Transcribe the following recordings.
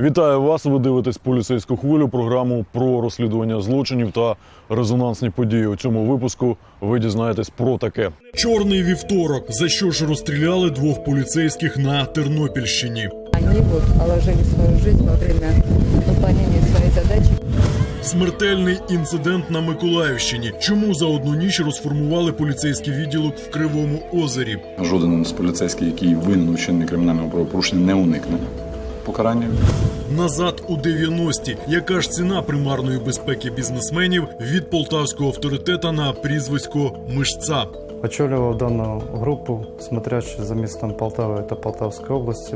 Вітаю вас. Ви дивитесь поліцейську хвилю. Програму про розслідування злочинів та резонансні події. У цьому випуску ви дізнаєтесь про таке. Чорний вівторок. За що ж розстріляли двох поліцейських на Тернопільщині? Они вот положили свою жизнь во время выполнения своей задачи. Смертельний інцидент на Миколаївщині. Чому за одну ніч розформували поліцейський відділок в Кривому озері? Жоден з поліцейських, який винен у вчиненні кримінального правопорушення, не уникне покарання. Назад у 90-ті. Яка ж ціна примарної безпеки бізнесменів від полтавського авторитета на прізвисько Мишця? Очолював дану групу, смотрячи за містом Полтави та Полтавської області.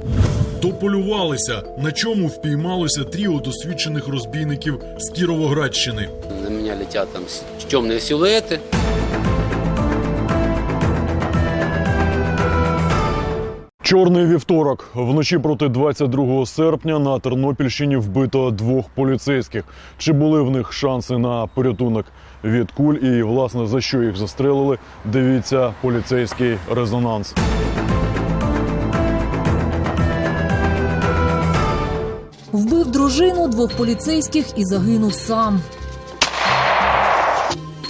Дополювалися, на чому впіймалося тріо досвідчених розбійників з Кіровоградщини. На меня летят там с- темные Чорний вівторок. Вночі проти 22 серпня на Тернопільщині вбито двох поліцейських. Чи були в них шанси на порятунок від куль і, власне, за що їх застрелили? Дивіться поліцейський резонанс. Вбив дружину двох поліцейських і загинув сам.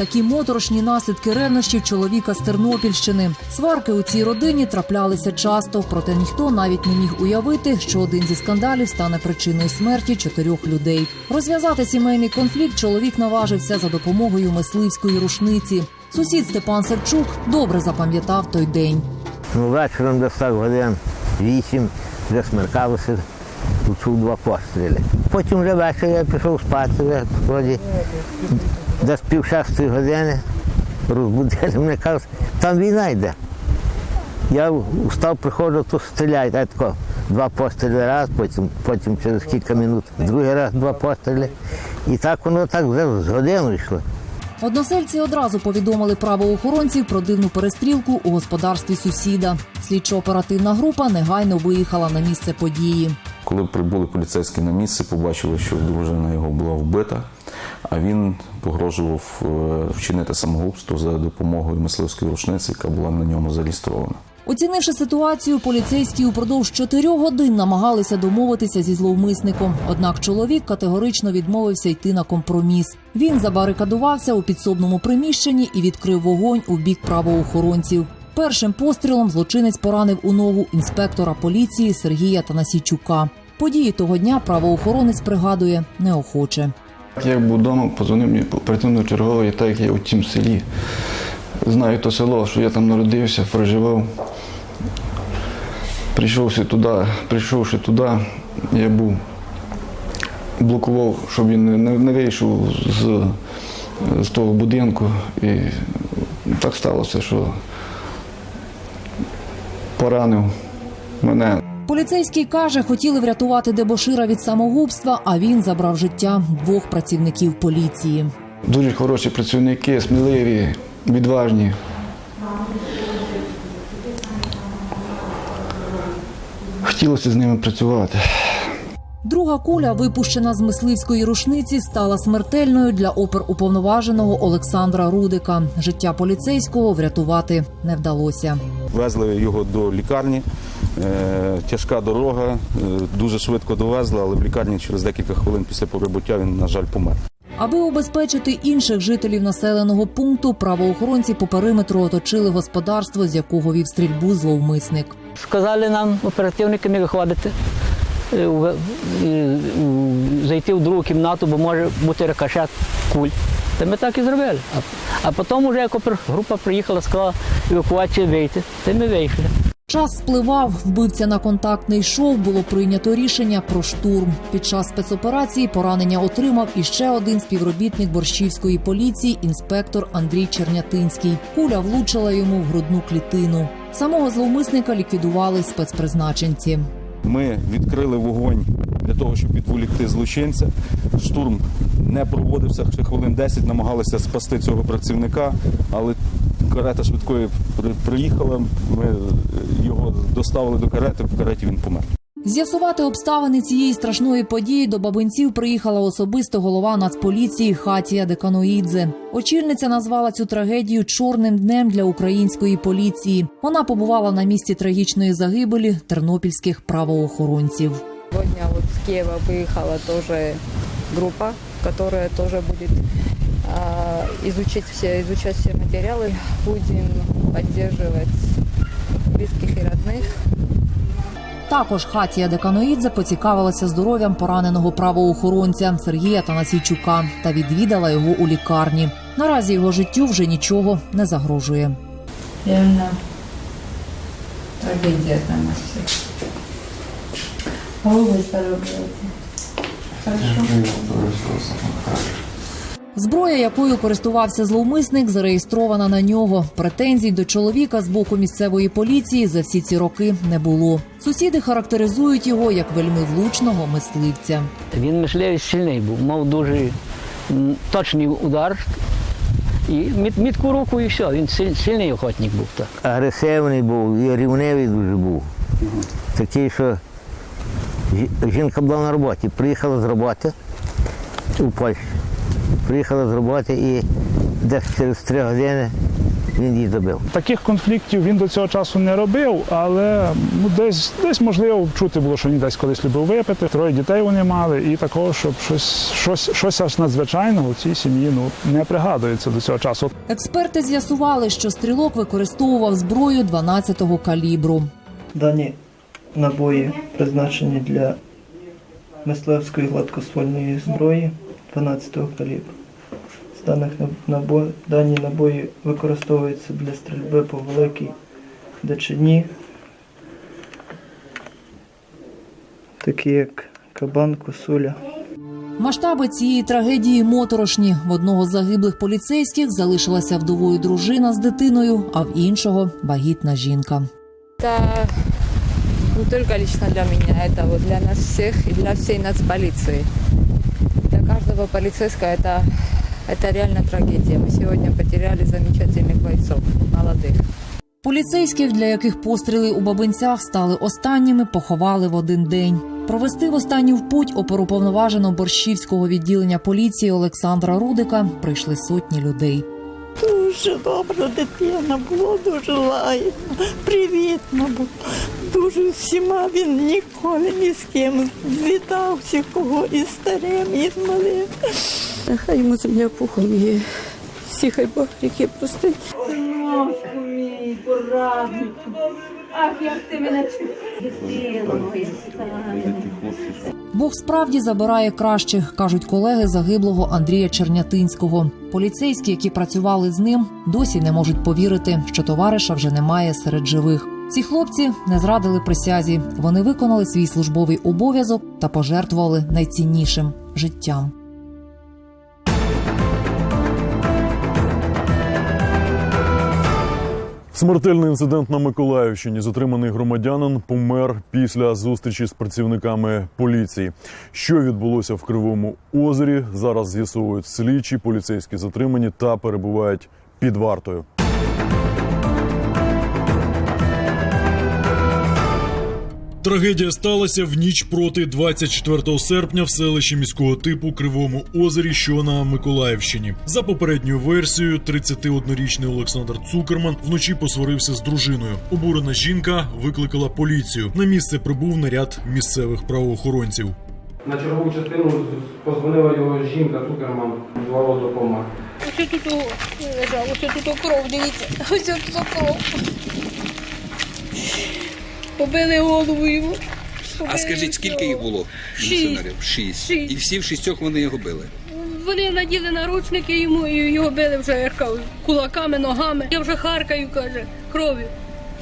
Такі моторошні наслідки ревнощів чоловіка з Тернопільщини. Сварки у цій родині траплялися часто, проте ніхто навіть не міг уявити, що один зі скандалів стане причиною смерті чотирьох людей. Розв'язати сімейний конфлікт чоловік наважився за допомогою мисливської рушниці. Сусід Степан Серчук добре запам'ятав той день. Ну, вечором десь так годин вісім, вже смеркалося, почув два постріли. Потім вже ввечері я пішов спати, вже вроді десь пів шестої години розбудили мене, кажуть, там війна йде. Я встав, приходжу, то стріляють, а тако два постріли раз, потім, потім через кілька минут другий раз два постріли. І так воно так вже з годину йшло. Односельці одразу повідомили правоохоронців про дивну перестрілку у господарстві сусіда. Слідчо-оперативна група негайно виїхала на місце події. Коли прибули поліцейські на місце, побачили, що дружина його була вбита, а він погрожував е, вчинити самогубство за допомогою мисливської рушниці, яка була на ньому зареєстрована. Оцінивши ситуацію, поліцейські упродовж чотирьох годин намагалися домовитися зі зловмисником. Однак чоловік категорично відмовився йти на компроміс. Він забарикадувався у підсобному приміщенні і відкрив вогонь у бік правоохоронців. Першим пострілом злочинець поранив у ногу інспектора поліції Сергія Танасійчука. Події того дня правоохоронець пригадує неохоче. Я був вдома, позвонив мені оперативно черговий, так як я у тім селі. Знаю то село, що я там народився, проживав. Прийшовши туди, прийшовши туди, я був блокував, щоб він не, не, вийшов з, з того будинку. І так сталося, що поранив мене. Поліцейський каже, хотіли врятувати дебошира від самогубства, а він забрав життя двох працівників поліції. Дуже хороші працівники, сміливі, відважні. Хотілося з ними працювати. Друга куля, випущена з мисливської рушниці, стала смертельною для оперуповноваженого Олександра Рудика. Життя поліцейського врятувати не вдалося. Везли його до лікарні. Е, Тяжка дорога, е, дуже швидко довезли, але в лікарні через декілька хвилин після прибуття він, на жаль, помер. Аби убезпечити інших жителів населеного пункту, правоохоронці по периметру оточили господарство, з якого вів стрільбу зловмисник. Сказали нам оперативникам, як виходити, зайти в другу кімнату, бо може бути рикошет куль. Та ми так і зробили. А, потім, вже як група приїхала, сказала евакуація вийти. Та ми вийшли. Час спливав, вбивця на контактний йшов, було прийнято рішення про штурм. Під час спецоперації поранення отримав іще один співробітник борщівської поліції, інспектор Андрій Чернятинський. Куля влучила йому в грудну клітину. Самого зловмисника ліквідували спецпризначенці. Ми відкрили вогонь для того, щоб відволікти злочинця. Штурм не проводився, ще хвилин 10 намагалися спасти цього працівника, але карета швидкої при- приїхала. Ми е, його доставили до карети, в кареті він помер. З'ясувати обставини цієї страшної події до бабинців приїхала особисто голова Нацполіції Хатія Деканоїдзе. Очільниця назвала цю трагедію чорним днем для української поліції. Вона побувала на місці трагічної загибелі тернопільських правоохоронців. Сегодня вот Киева выехала тоже группа, которая тоже будет а, изучить все, изучать все материалы. Будем поддерживать близких и родных. Також Хатія Деканоїдзе поцікавилася здоров'ям пораненого правоохоронця Сергія Танасійчука та відвідала його у лікарні. Наразі його життю вже нічого не загрожує. Реально трагедия для нас всех. А вы? Хорошо. Зброя, якою користувався зловмисник, зареєстрована на нього. Претензій до чоловіка з боку місцевої поліції за всі ці роки не було. Сусіди характеризують його як вельми влучного мисливця. Він мисливець сильний був, мав дуже точний удар і міт, мітку руку і все. Він сильний охотник був так. Агресивний був і рівневий дуже був. Такий, що жінка була на роботі, приїхала з роботи у Польщі. Приїхала з роботи і десь через три години він її добив. Таких конфліктів він до цього часу не робив, але ну, десь, десь можливо чути було, що він десь колись любив випити. Троє дітей вони мали, і такого, щоб щось, щось, щось аж надзвичайного в цій сім'ї ну, не пригадується до цього часу. Експерти з'ясували, що стрілок використовував зброю 12-го калібру. Дані набої призначені для мисливської гладкоствольної зброї 12-го калібру. З даних набо... дані набої використовуються для стрільби по великій дичині, такі як кабан, косуля. Масштаби цієї трагедії моторошні. В одного з загиблих поліцейських залишилася вдовою дружина з дитиною, а в іншого вагітна жінка. Это не только лично для это вот для нас всех и для всей нацполиции Для каждого полицейского это, это реально трагедия. Мы сегодня потеряли замечательных бойцов, молодых. Поліцейських, для яких постріли у бабинцях стали останніми, поховали в один день. Провести в останню в путь оперуповноваженого борщівського відділення поліції Олександра Рудика прийшли сотні людей. Дуже добра дитина, було дуже лагідно, привітно було. Дуже всіма він ніколи ні з ким вітався, кого і старим, і з малим. Хай йому земля пухом є. Всі хай Бог ріки простить. Синочку мій, пораднику. Ах, як ти мене дитино моє стане. Бог справді забирає кращих, кажуть колеги загиблого Андрія Чернятинського. Поліцейські, які працювали з ним, досі не можуть повірити, що товариша вже немає серед живих. Ці хлопці не зрадили присязі. Вони виконали свій службовий обов'язок та пожертвували найціннішим життям. Смертельний інцидент на Миколаївщині. Затриманий громадянин помер після зустрічі з працівниками поліції. Що відбулося в Кривому озері? Зараз з'ясовують слідчі, поліцейські затримані та перебувають під вартою. Трагедія сталася в ніч проти 24 серпня в селищі міського типу Кривому озері, що на Миколаївщині. За попередньою версією, 31-річний Олександр Цукерман вночі посварився з дружиною. Обурена жінка викликала поліцію. На місце прибув наряд місцевих правоохоронців. На чергову частину позвонила його жінка Цукерман, звала допомогу. Ось тут лежав, ось тут кров, дивіться. Ось тут кров. Побили голову йому. А скажіть, скільки їх було? Шість. міліціонерів? Шість. Шість. І всі в шістьох вони його били. Вони наділи наручники йому і його били вже я ж кажу, кулаками, ногами. Я вже харкаю, каже, кров'ю.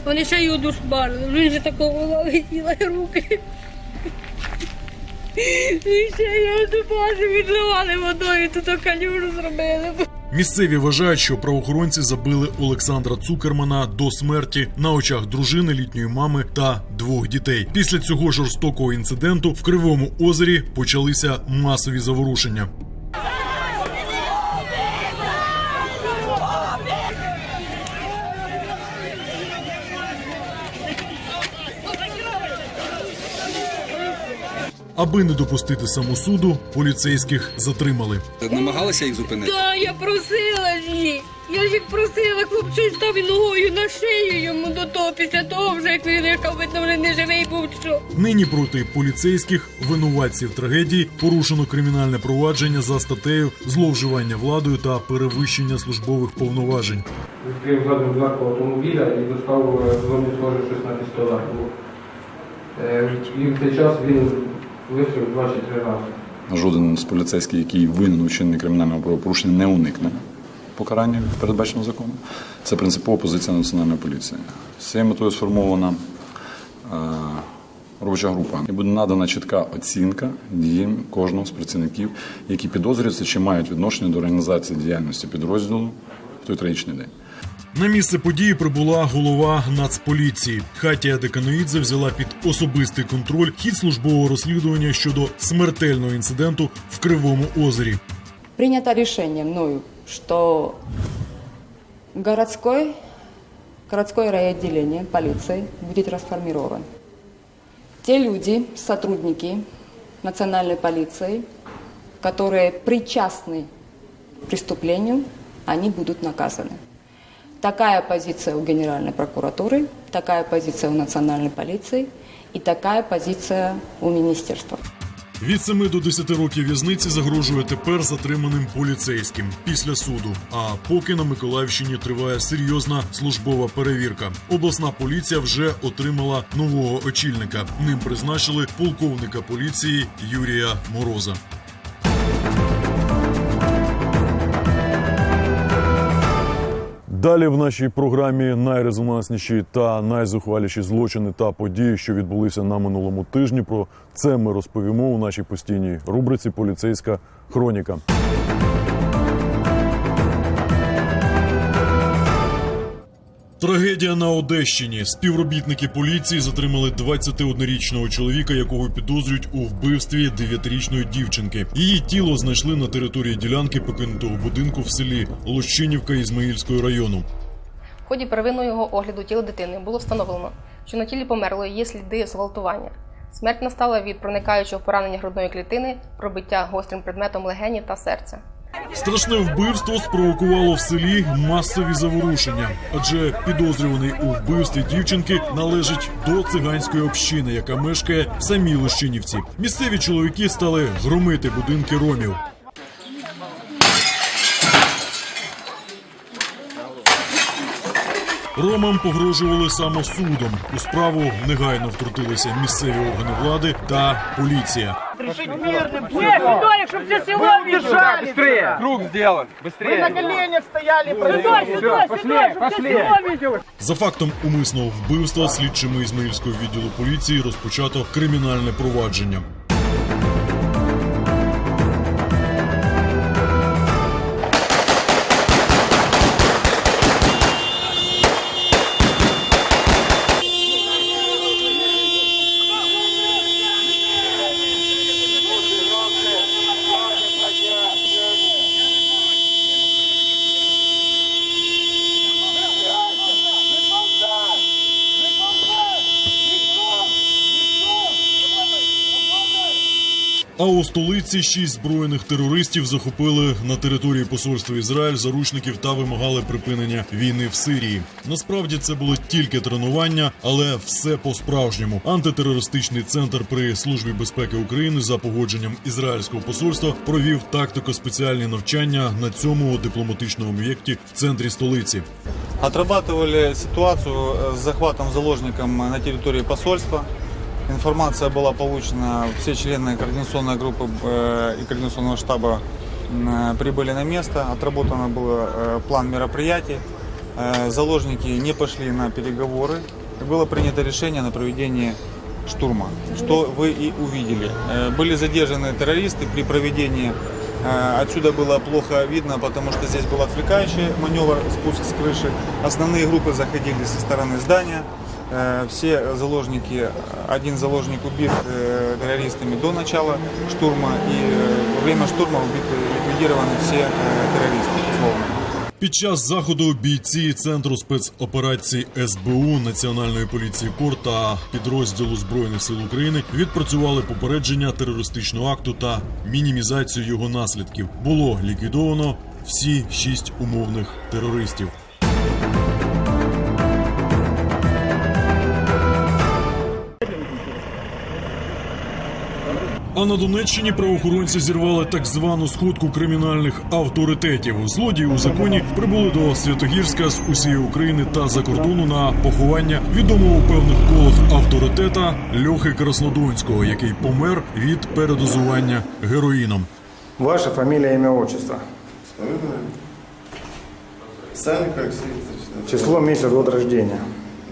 Вони ще його душбарили. Він же такого летіла руки. І ще його до бази відливали водою, тут калюжу зробили. Місцеві вважають, що правоохоронці забили Олександра Цукермана до смерті на очах дружини, літньої мами та двох дітей. Після цього жорстокого інциденту в Кривому озері почалися масові заворушення. Аби не допустити самосуду, поліцейських затримали. Намагалися їх зупинити? Та я просила ж їх. Я ж їх просила, хлопчик став ногою на шию йому до того, після того вже як він яка видно вже не живий був що. Нині проти поліцейських винуватців трагедії порушено кримінальне провадження за статтею зловживання владою та перевищення службових повноважень. Відкрив задню дверку автомобіля і достав зовні схоже щось на. Е, І в цей час він вистрілив два чи три рази. Жоден з поліцейських, який винен у кримінального правопорушення, не уникне покарання передбаченого законом. Це принципова позиція національної поліції. З цією метою сформована е, робоча група і буде надана чітка оцінка діям кожного з працівників, які підозрюються чи мають відношення до організації діяльності підрозділу в той трагічний день. На місце події прибула голова Нацполіції. Хатія Деканоїдзе взяла під особистий контроль хід службового розслідування щодо смертельного інциденту в Кривому озері. Принято решение мною, что городской, городское райотделение полиции будет расформирован. Те люди, сотрудники национальной полиции, которые причастны к преступлению, они будут наказаны. Такая позиция у Генеральной прокуратуры, такая позиция у национальной полиции и такая позиция у министерства. Від 7 до 10 років в'язниці загрожує тепер затриманим поліцейським після суду. А поки на Миколаївщині триває серйозна службова перевірка. Обласна поліція вже отримала нового очільника. Ним призначили полковника поліції Юрія Мороза. Далі в нашій програмі найрезонансніші та найзухваліші злочини та події, що відбулися на минулому тижні. Про це ми розповімо у нашій постійній рубриці Поліцейська хроніка. Трагедія на Одещині. Співробітники поліції затримали 21-річного чоловіка, якого підозрюють у вбивстві 9-річної дівчинки. Її тіло знайшли на території ділянки покинутого будинку в селі Лощинівка Ізмаїльського району. В ході первинного огляду тіла дитини було встановлено, що на тілі померлої є сліди зґвалтування. Смерть настала від проникаючого поранення грудної клітини, пробиття гострим предметом легені та серця. Страшне вбивство спровокувало в селі масові заворушення, адже підозрюваний у вбивстві дівчинки належить до циганської общини, яка мешкає в самій Лощинівці. Місцеві чоловіки стали громити будинки ромів. Ромам погрожували самосудом. У справу негайно втрутилися місцеві органи влади та поліція. Решить мирным путем. чтобы все село держали. Быстрее. Круг сделан. Быстрее. Мы на коленях стояли. Пошли, пошли. За фактом умисного вбивства слідчими Ізмаїльського відділу поліції розпочато кримінальне провадження. А у столиці шість збройних терористів захопили на території посольства Ізраїль заручників та вимагали припинення війни в Сирії. Насправді це було тільки тренування, але все по-справжньому. Антитерористичний центр при службі безпеки України за погодженням ізраїльського посольства провів тактико-спеціальні навчання на цьому дипломатичному об'єкті в центрі столиці. Отрабатывали ситуацию э, с захватом заложником на территории посольства. Информация была получена, все члены координационной группы э, и координационного штаба э, прибыли на место. Отработан был э, план мероприятий. Заложники не пошли на переговоры. Было принято решение на проведение штурма, что вы и увидели. Были задержаны террористы при проведении Отсюда было плохо видно, потому что здесь был отвлекающий маневр, спуск с крыши. Основные группы заходили со стороны здания. Э, Все заложники, один заложник убит э, террористами до начала штурма, и э, во время штурма убиты, ликвидированы все э, террористы, условно. Під час заходу бійці центру спецоперацій СБУ Національної поліції КОР та підрозділу збройних сил України відпрацювали попередження терористичного акту та мінімізацію його наслідків. Було ліквідовано всі шість умовних терористів. А на Донеччині правоохоронці зірвали так звану сходку кримінальних авторитетів. Злодії у законі прибули до Святогірська з усієї України та за кордону на поховання відомого у певних колах авторитета Льохи Краснодонського, який помер від передозування героїном. Ваша фамилия, имя, отчество. Сами как Число, месяц, год рождения.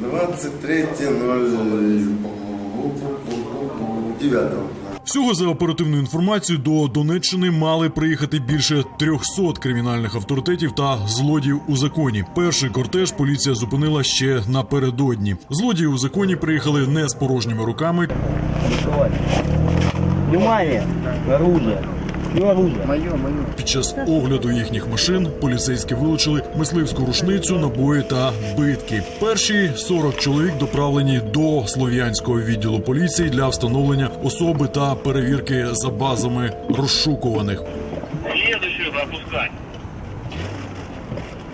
23.09. Всього за оперативну інформацію до Донеччини мали приїхати більше 300 кримінальних авторитетів та злодіїв у законі. Перший кортеж поліція зупинила ще напередодні. Злодії у законі приїхали не з порожніми руками. Внимание! Оружие! Під час огляду їхніх машин поліцейські вилучили мисливську рушницю, набої та битки. Перші 40 чоловік доправлені до слов'янського відділу поліції для встановлення особи та перевірки за базами розшукуваних. Слідуючи запускать.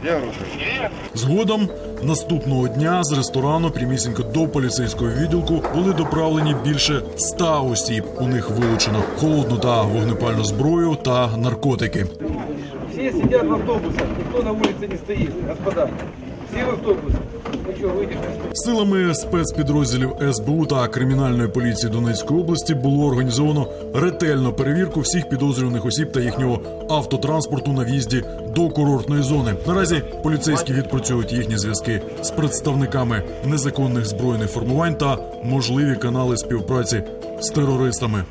Где оружие? Згодом наступного дня з ресторану прямісінько до поліцейського відділку були доправлені більше ста осіб. У них вилучено холодну та вогнепальну зброю та наркотики. Всі сидять в автобусах, ніхто на вулиці не стоїть, господа. Всі в автобусе. Силами спецпідрозділів СБУ та кримінальної поліції Донецької області було організовано ретельну перевірку всіх підозрюваних осіб та їхнього автотранспорту на в'їзді до курортної зони. Наразі поліцейські відпрацьовують їхні зв'язки з представниками незаконних збройних формувань та можливі канали співпраці з терористами.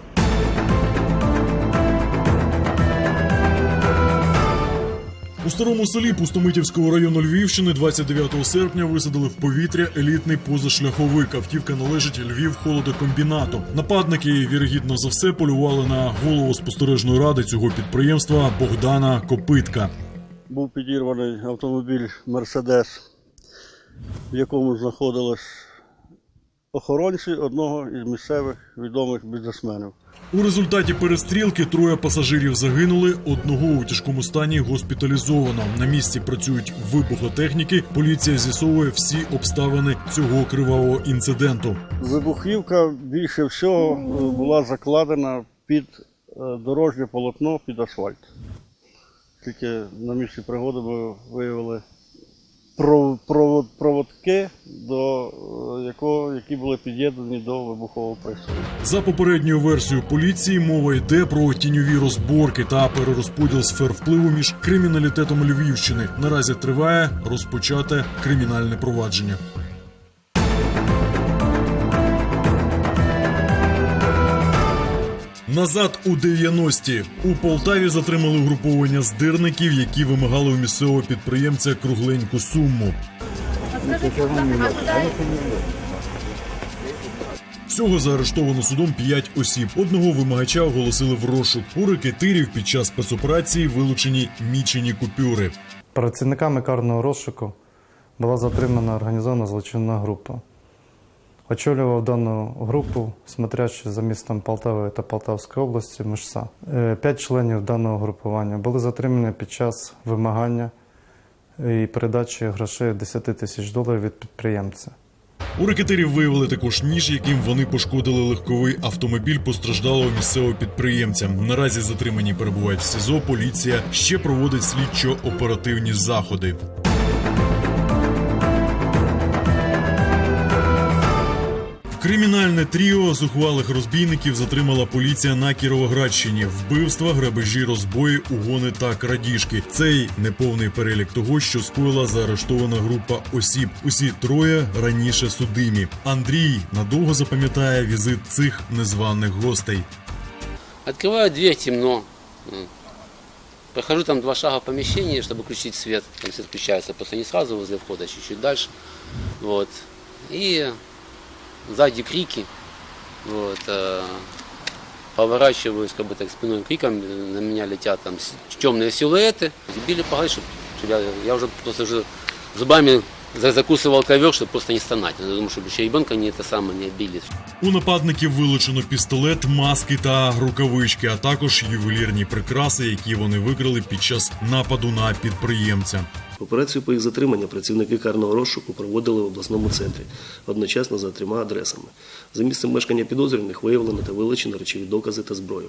У старому селі Пустомитівського району Львівщини 29 серпня висадили в повітря елітний позашляховик. Автівка належить Львів холодокомбінату. Нападники, вірогідно за все, полювали на голову спостережної ради цього підприємства Богдана Копитка. Був підірваний автомобіль Мерседес, в якому знаходились охоронці одного із місцевих відомих бізнесменів. У результаті перестрілки троє пасажирів загинули. Одного у тяжкому стані госпіталізовано. На місці працюють вибухотехніки. Поліція з'ясовує всі обставини цього кривавого інциденту. Вибухівка більше всього е, була закладена під е, дорожнє полотно під асфальт. Тільки на місці пригоди ми виявили проводки, до е, якого, які були під'єднані до вибухового пристрою. За попередньою версією поліції мова йде про тіньові розборки та перерозподіл сфер впливу між криміналітетом Львівщини. Наразі триває розпочате кримінальне провадження. Назад у 90-ті у Полтаві затримали угруповання здирників, які вимагали у місцевого підприємця кругленьку суму. Всього заарештовано судом 5 осіб. Одного вимагача оголосили в розшук. У рекетирів під час спецоперації вилучені мічені купюри. Працівниками карного розшуку була затримана організована злочинна група. Очолював дану групу, смотрячи за містом Полтави та Полтавської області, Мишса. Е, П'ять членів даного групування були затримані під час вимагання і передачі грошей 10 тисяч доларів від підприємця. У рекетирів виявили також ніж, яким вони пошкодили легковий автомобіль постраждалого місцевого підприємця. Наразі затримані перебувають в СІЗО. Поліція ще проводить слідчо-оперативні заходи. Кримінальне тріо зухвалих розбійників затримала поліція на Кіровоградщині. Вбивства, грабежі, розбої, угони та крадіжки. Цей неповний перелік того, що скоїла заарештована група осіб. Усі троє раніше судимі. Андрій надовго запам'ятає візит цих незваних гостей. Открываю дверь, темно. Прохожу там два шага в помещении, чтобы включить свет. Там свет включается просто не сразу возле входа, чуть-чуть дальше. Вот. И сзади крики. Вот. э, Поворачиваюсь как бы так спиной к крикам, на меня летят там темные силуэты. Били по голове, чтобы Я, я уже просто уже зубами за- закусывал ковер, чтобы просто не стонать. Я думаю, чтобы еще ребенка не это самое не обили. У нападників вилучено пістолет, маски та рукавички, а також ювелірні прикраси, які вони викрали під час нападу на підприємця. Операцію по їх затримання працівники карного розшуку проводили в обласному центрі, одночасно за трьома адресами. За місцем мешкання підозрюваних виявлено та вилучено речові докази та зброю.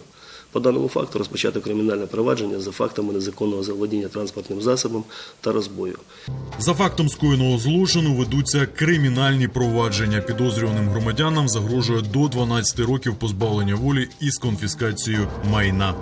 По даному факту розпочато кримінальне провадження за фактами незаконного заволодіння транспортним засобом та розбою. За фактом скоєного злочину ведуться кримінальні провадження. Підозрюваним громадянам загрожує до 12 років позбавлення волі із конфіскацією майна.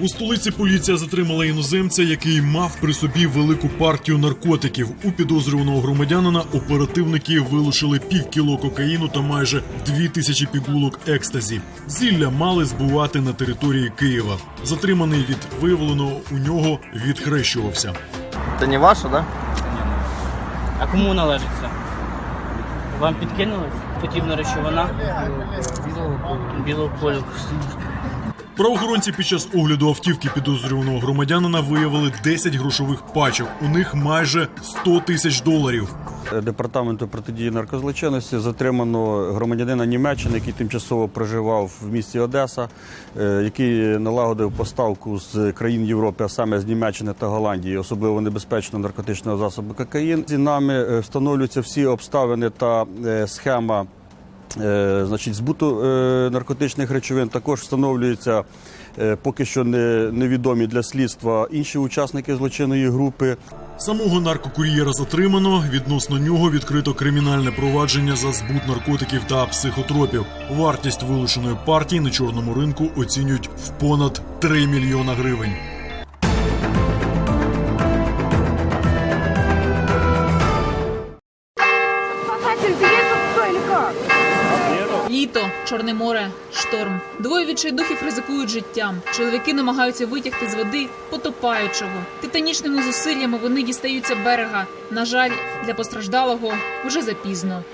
У столиці поліція затримала іноземця, який мав при собі велику партію наркотиків. У підозрюваного громадянина оперативники вилучили пів кіло кокаїну та майже дві тисячі пігулок екстазі. Зілля мали збувати на території Києва. Затриманий від виявленого у нього відхрещувався. Це не ваше, да? А кому належить це? Вам підкинули? Потрібна речовина? Білого кольору. Правоохоронці під час огляду автівки підозрюваного громадянина виявили 10 грошових пачок. У них майже 100 тисяч доларів. Департаменту протидії наркозлочинності затримано громадянина Німеччини, який тимчасово проживав в місті Одеса, е, який налагодив поставку з країн Європи, а саме з Німеччини та Голландії, особливо небезпечного наркотичного засобу кокаїн. Зі нами е, встановлюються всі обставини та е, схема. Е, Значить, збуту е, наркотичних речовин також встановлюються е, поки що не, невідомі для слідства інші учасники злочинної групи. Самого наркокур'єра затримано. Відносно нього відкрито кримінальне провадження за збут наркотиків та психотропів. Вартість вилученої партії на чорному ринку оцінюють в понад 3 мільйона гривень. Чорне море, шторм. Двоє відчайдухів ризикують життям. Чоловіки намагаються витягти з води потопаючого. Титанічними зусиллями вони дістаються берега. На жаль, для постраждалого вже запізно.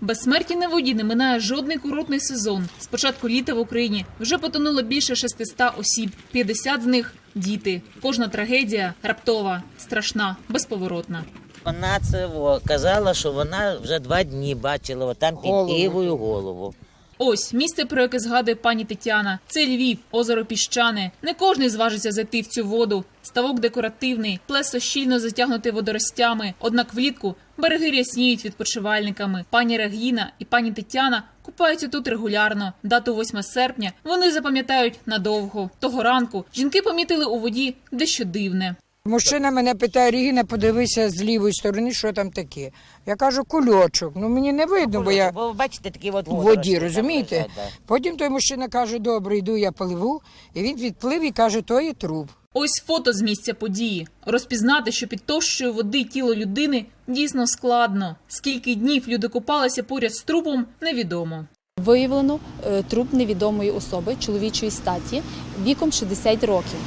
Безсмерті на воді не минає жодний курортний сезон. З початку літа в Україні вже потонуло більше 600 осіб. 50 з них діти. Кожна трагедія раптова, страшна, безповоротна. Вона це казала, що вона вже два дні бачила там під Голову. Голову. Ось місце, про яке згадує пані Тетяна. Це Львів, озеро Піщане. Не кожний зважиться зайти в цю воду. Ставок декоративний, плесо щільно затягнутий водоростями. Однак влітку береги рясніють відпочивальниками. Пані Регіна і пані Тетяна купаються тут регулярно. Дату 8 серпня вони запам'ятають надовго. Того ранку жінки помітили у воді дещо дивне. Мужчина мене питає, Рігіна, подивися з лівої сторони, що там таке. Я кажу, кульочок. Ну мені не видно, бо я Бо бачите, такі от в воді, розумієте? Потім той мужчина каже, добре, йду, я пливу. І він відплив і каже, то є труп. Ось фото з місця події. Розпізнати, що під товщою води тіло людини дійсно складно. Скільки днів люди купалися поряд з трупом, невідомо. Виявлено е, труп невідомої особи чоловічої статі віком 60 років.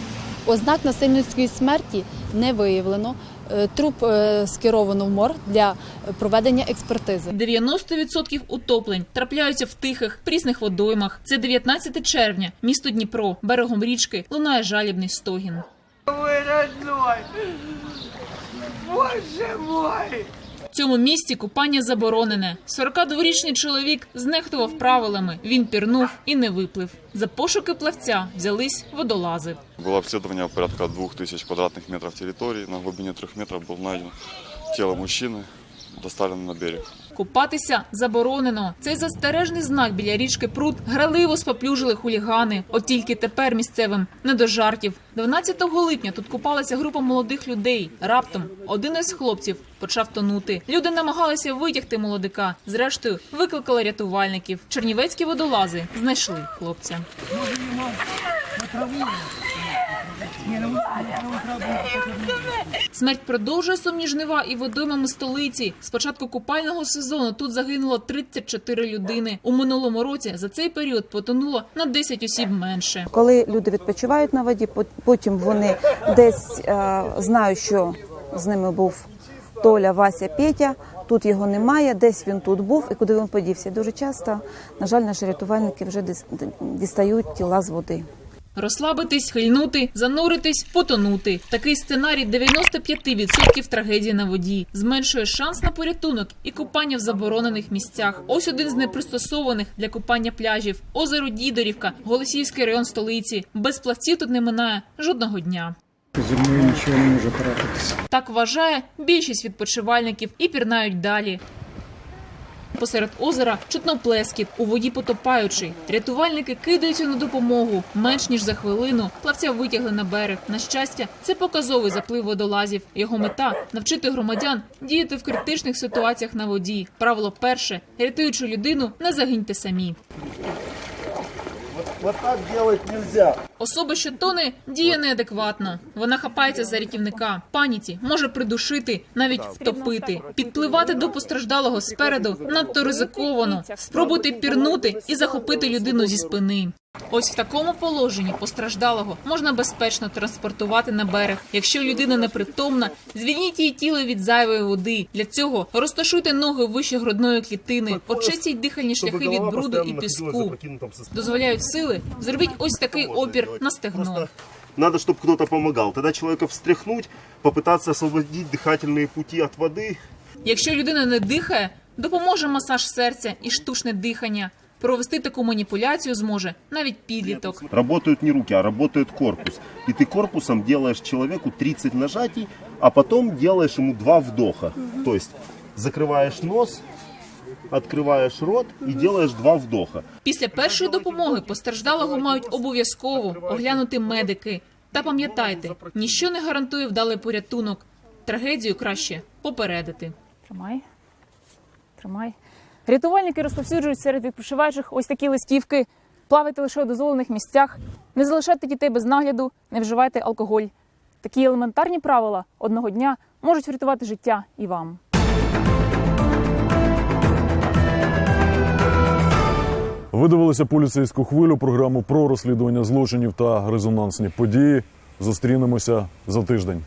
Ознак насильницької смерті не виявлено. Е, Труп е, скеровано в морг для проведення експертизи. 90% утоплень трапляються в тихих, прісних водоймах. Це 19 червня, місто Дніпро, берегом річки лунає жалібний стогін. Мой родной! Боже мой! В цьому місці купання заборонене. 42-річний чоловік знехтував правилами. Він пірнув і не виплив. За пошуки плавця взялись водолази. Было обследование порядка 2000 квадратных метров территории. На глубине трех метров был найден тело мужчины, доставлено на берег. Купатися заборонено. Цей застережний знак біля річки Прут граливо споплюжили хулігани. От тільки тепер місцевим не до жартів. 12 липня тут купалася група молодих людей. Раптом один із хлопців почав тонути. Люди намагалися витягти молодика. Зрештою, викликали рятувальників. Чернівецькі водолази знайшли хлопця. Смерть продовжує сумні жнива і водоймами столиці. З початку купального сезону тут загинуло 34 людини. У минулому році за цей період потонуло на 10 осіб менше. Коли люди відпочивають на воді, потім вони десь е, знають, що з ними був Толя, Вася, Петя, тут його немає, десь він тут був і куди він подівся. Дуже часто, на жаль, наші рятувальники вже дістають тіла з води. Розслабитись, хильнути, зануритись, потонути. Такий сценарій 95% трагедії на воді зменшує шанс на порятунок і купання в заборонених місцях. Ось один з непристосованих для купання пляжів озеро Дідорівка, Голосіївський район столиці. Без плавців тут не минає жодного дня. Зимою нічого не може трапитися. Так вважає більшість відпочивальників і пірнають далі. Посеред озера чутно плескіт, у воді потопаючий. Рятувальники кидаються на допомогу. Менш ніж за хвилину плавця витягли на берег. На щастя, це показовий заплив водолазів. Його мета навчити громадян діяти в критичних ситуаціях на воді. Правило перше: рятуючи людину, не загиньте самі. Вот так делать нельзя. Особа, що тоне, діє неадекватно. Вона хапається за рятівника. Паніці може придушити, навіть втопити. Підпливати до постраждалого спереду надто ризиковано. Спробуйте пірнути і захопити людину зі спини. Ось в такому положенні постраждалого можна безпечно транспортувати на берег. Якщо людина непритомна, звільніть її тіло від зайвої води. Для цього розташуйте ноги вище грудної клітини, очистіть дихальні шляхи від бруду і піску. Дозволяють сили, зробіть ось такий опір на стегно. Надо, чтобы кто-то помогал. Тогда человека встряхнуть, попытаться освободить дыхательные пути от воды. Якщо людина не дихає, допоможе масаж серця і штучне дихання. Провести таку маніпуляцію зможе навіть підліток. Работают не руки, а работает корпус. И ты корпусом делаешь человеку 30 нажатий, а потом делаешь ему два вдоха. То есть закрываешь нос, открываешь рот и делаешь два вдоха. Після першої допомоги постраждалого мають обов'язково оглянути медики. Та пам'ятайте, ніщо не гарантує вдалий порятунок. Трагедію краще попередити. Тримай. Тримай. Рятувальники розповсюджують серед відпочиваючих ось такі листівки. Плавайте лише у дозволених місцях, не залишайте дітей без нагляду, не вживайте алкоголь. Такі елементарні правила одного дня можуть врятувати життя і вам. Ви дивилися поліцейську хвилю, програму про розслідування злочинів та резонансні події. Зустрінемося за тиждень.